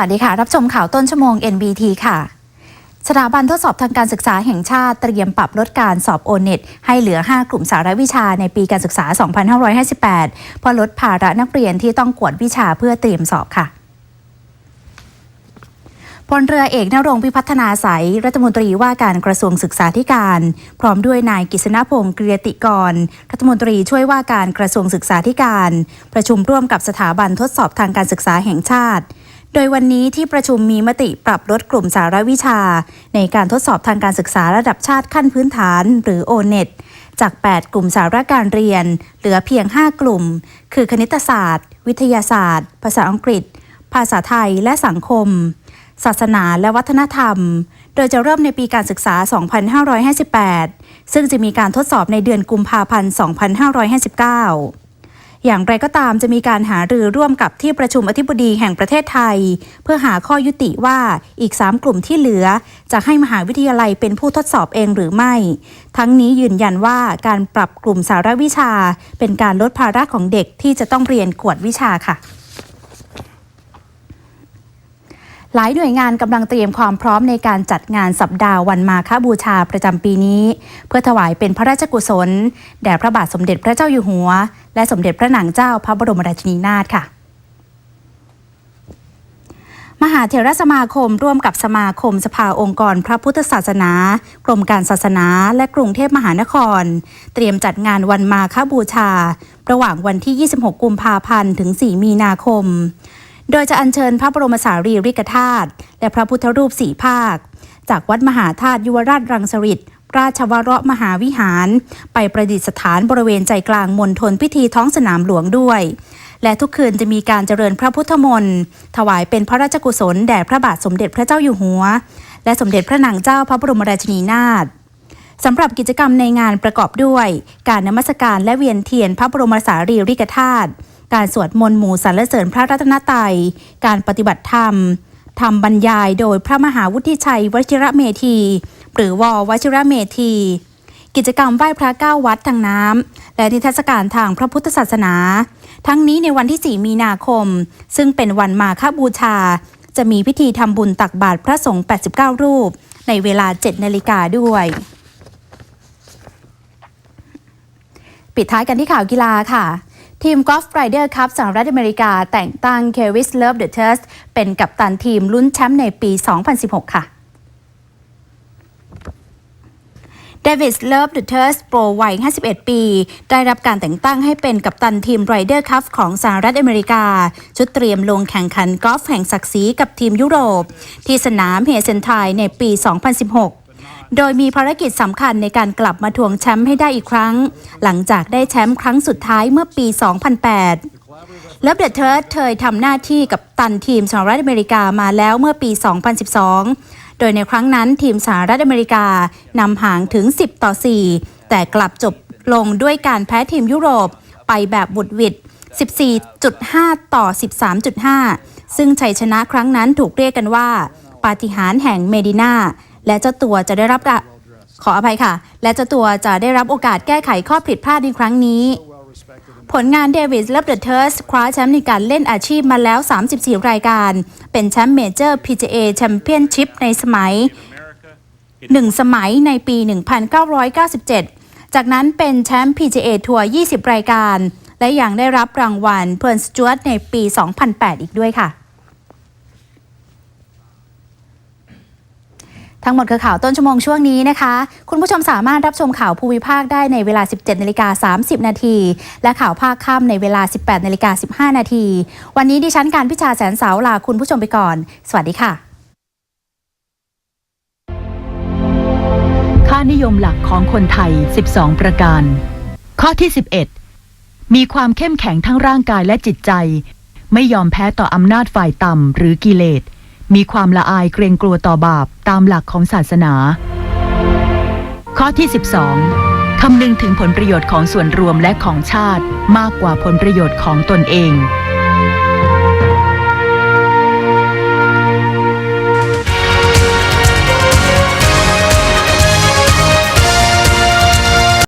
วัสดีค่ะ รับชมข่าวต้นชั่วโมง NBT ค่ะสถาบันทดสอบทางการศึกษาแห่งชาติเตรียมปรับลดการสอบโอเน็ตให้เหลือ 5 กลุ่มสาระวิชาในปีการศึกษา 2558 เพื่อลดภาระนักเรียนที่ต้องกวดวิชาเพื่อเตรียมสอบค่ะพลเรือเอกนรงค์พิพัฒนาสายรัฐมนตรีว่าการกระทรวงศึกษาธิการ พร้อมด้วยนายกฤษณพงศ์เกรียติกร รัฐมนตรีช่วยว่าการกระทรวงศึกษาธิการ ประชุมร่วมกับสถาบันทดสอบทางการศึกษาแห่งชาติ โดยวันนี้ที่ประชุมมีมติปรับลดกลุ่มสาระวิชา ในการทดสอบทางการศึกษาระดับชาติขั้นพื้นฐาน หรือ o n e t จาก 8 กลุ่มสาระการเรียน เหลือเพียง 5 กลุ่ม คือคณิตศาสตร์ วิทยาศาสตร์ ภาษาอังกฤษ ภาษาไทยและสังคม ศาสนาและวัฒนธรรม โดยจะเริ่มในปีการศึกษา 2558 ซึ่งจะมีการทดสอบในเดือนกุมภาพันธ์ 2559 อย่างไรก็ตามจะมีการหารือร่วมกับที่ประชุมอธิบดีแห่งประเทศไทย เพื่อหาข้อยุติว่าอีก 3 กลุ่มที่เหลือ จะให้มหาวิทยาลัยเป็นผู้ทดสอบเองหรือไม่ ทั้งนี้ยืนยันว่าการปรับกลุ่มสาระวิชา เป็นการลดภาระของเด็กที่จะต้องเรียนกวดวิชาค่ะ หลายหน่วยงานกำลังเตรียมความพร้อมในการจัดงานสัปดาห์วันมาฆบูชาประจำปีนี้ เพื่อถวายเป็นพระราชกุศล แด่พระบาทสมเด็จพระเจ้าอยู่หัว และสมเด็จพระนางเจ้าพระบรมราชินีนาถค่ะมหาเถรสมาคมร่วมกับสมาคมสภาองค์กรพระพุทธศาสนา กรมการศาสนา และกรุงเทพมหานคร เตรียมจัดงานวันมาฆบูชา ระหว่างวันที่ 26 กุมภาพันธ์ ถึง 4 มีนาคม โดยจะอัญเชิญพระบรมสารีริกธาตุและพระพุทธรูปสี่ภาค จากวัดมหาธาตุยุวราชรังสฤษราชวรมหาวิหาร ไปประดิษฐานบริเวณใจกลางมณฑลพิธีท้องสนามหลวงด้วย และทุกคืนจะมีการเจริญพระพุทธมนต์ถวายเป็นพระราชกุศลแด่พระบาทสมเด็จพระเจ้าอยู่หัว และสมเด็จพระนางเจ้าพระบรมราชินีนาถสำหรับกิจกรรมในงานประกอบด้วย การนมัสการและเวียนเทียนพระบรมสารีริกธาตุ การสวดมนต์หมู่สรรเสริญพระรัตนตรัย การปฏิบัติธรรมธรรมบรรยายโดยพระมหาวุฒิชัยวชิระเมธี หรือววชิระเมธี กิจกรรมไหว้พระเก้าวัดทางน้ำและนิทรรศการทางพระพุทธศาสนา ทั้งนี้ในวันที่ 4 มีนาคม ซึ่งเป็นวันมาฆบูชา จะมีพิธีทำบุญตักบาตรพระสงฆ์ 89 รูป ในเวลา 7 นาฬิกาด้วยปิดท้ายกันที่ข่าวกีฬาค่ะ ทีมกอล์ฟไรเดอร์คัพสหรัฐอเมริกาแต่งตั้งเควิสเลิฟเดอะเทสเป็นกัปตันทีมลุ้นแชมป์ในปี 2016 ค่ะเดวิสเลิฟเดอะเทสโปรวัย 51 ปี ได้รับการแต่งตั้งให้เป็นกัปตันทีมไรเดอร์คัพของสหรัฐอเมริกา ชุดเตรียมลงแข่งขันกอล์ฟแห่งศักดิ์ศรีกับทีมยุโรป ที่สนามเฮเซนไทในปี 2016 โดยมีภารกิจสำคัญในการกลับมาทวงแชมป์ให้ได้อีกครั้ง หลังจากได้แชมป์ครั้งสุดท้ายเมื่อปี 2008และเดอะเทิร์ดเคยทำหน้าที่กับตันทีมสหรัฐอเมริกามาแล้วเมื่อปี 2012 โดยในครั้งนั้นทีมสหรัฐอเมริกานำห่างถึง 10 ต่อ 4 แต่กลับจบลงด้วยการแพ้ทีมยุโรปไปแบบบุดวิด 14.5 ต่อ 13.5 ซึ่งชัยชนะครั้งนั้นถูกเรียกกันว่า ปาฏิหาริย์แห่งเมดินา และเจ้าตัวจะได้รับขออภัยค่ะ และเจ้าตัวจะได้รับโอกาสแก้ไขข้อผิดพลาดในครั้งนี้ ผลงานเดวิสและเดอะเทิร์สคว้าแชมป์ในการเล่นอาชีพมาแล้ว 34 รายการ เป็นแชมป์เมเจอร์ PGA แชมเปี้ยนชิพในสมัย 1 สมัยในปี 1997 จากนั้นเป็นแชมป์ PGA ทัวร์ 20 รายการ และยังได้รับรางวัลเพิร์นสจวตในปี 2008 อีกด้วยค่ะ ทั้งหมดคือข่าวต้นชั่วโมงช่วงนี้นะคะ คุณผู้ชมสามารถรับชมข่าวภูมิภาคได้ในเวลา 17นาฬิกา30 นาทีและข่าวภาคค่ำในเวลา 18นาฬิกา15 นาทีวันนี้ดิฉันการพิชาแสนเสาลาคุณผู้ชมไปก่อน สวัสดีค่ะ ค่านิยมหลักของคนไทย 12 ประการ ข้อที่ 11 มีความเข้มแข็งทั้งร่างกายและจิตใจ ไม่ยอมแพ้ต่ออำนาจฝ่ายต่ำหรือกิเลส มีความละอายเกรงกลัวต่อบาปตามหลักของศาสนา ข้อที่ 12 คำนึงถึงผลประโยชน์ของส่วนรวมและของชาติมากกว่าผลประโยชน์ของตนเอง